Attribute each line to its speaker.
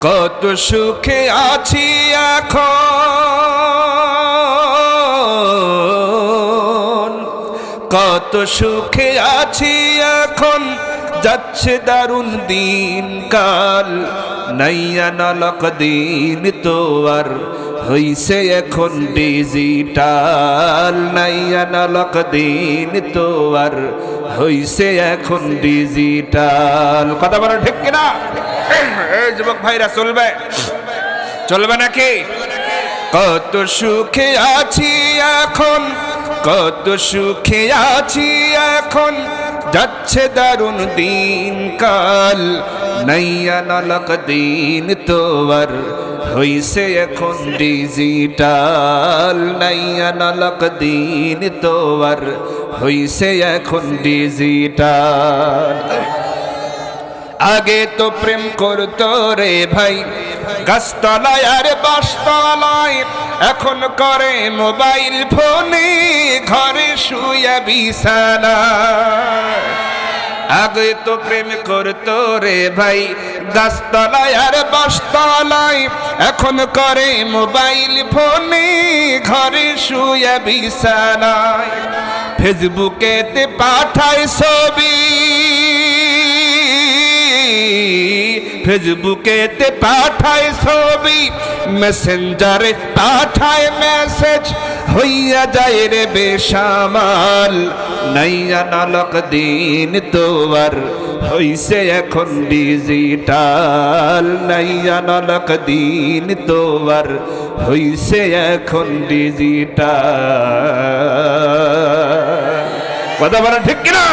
Speaker 1: কত সুখে আছি এখন। কত সুখে আছি এখন। যাচ্ছে দারুণ দিন কাল নাইয়া নলক দিন তো আর হইছে এখন ডিজিটাল নাইয়া নলক দিন তো আর হইছে এখন ডিজিটাল কথা বলো ঠিক কিনা? এই যুবক ভাইরা, চলবে। চলবে নাকি? কত সুখে আছি এখন, কত সুখে আছি এখন। যাচ্ছে দারুণ দিন কাল নাইয়া নালক দিন তোর হইছে এখন ডিজিটাল নাইয়া নালক দিন তোর হইছে এখন ডিজিটাল আগে তো প্রেম করতো রে ভাই। গাছতলায় আর বাসতলায় এখন করে মোবাইল ফোনে, ঘরে শুয়ে বিছানা। আগে তো প্রেম করতো রে ভাই, গাছতলায় আর বাসতলায় এখন করে মোবাইল ফোনে, ঘরে শুয়ে বিছানায়। ফেসবুকেতে পাঠায় ছবি। ফেসবুকেতে পাঠায় ছবি মেসেঞ্জারে পাঠায় মেসেজ হইয়া যায় রে বেসামাল। নাইয়া নালক দিন তোয়ার, হইছে এখন ডিজিটাল নাইয়া নালক দিন তোয়ার, হইছে এখন ডিজিটাল কথা বলা ঠিক কিনা?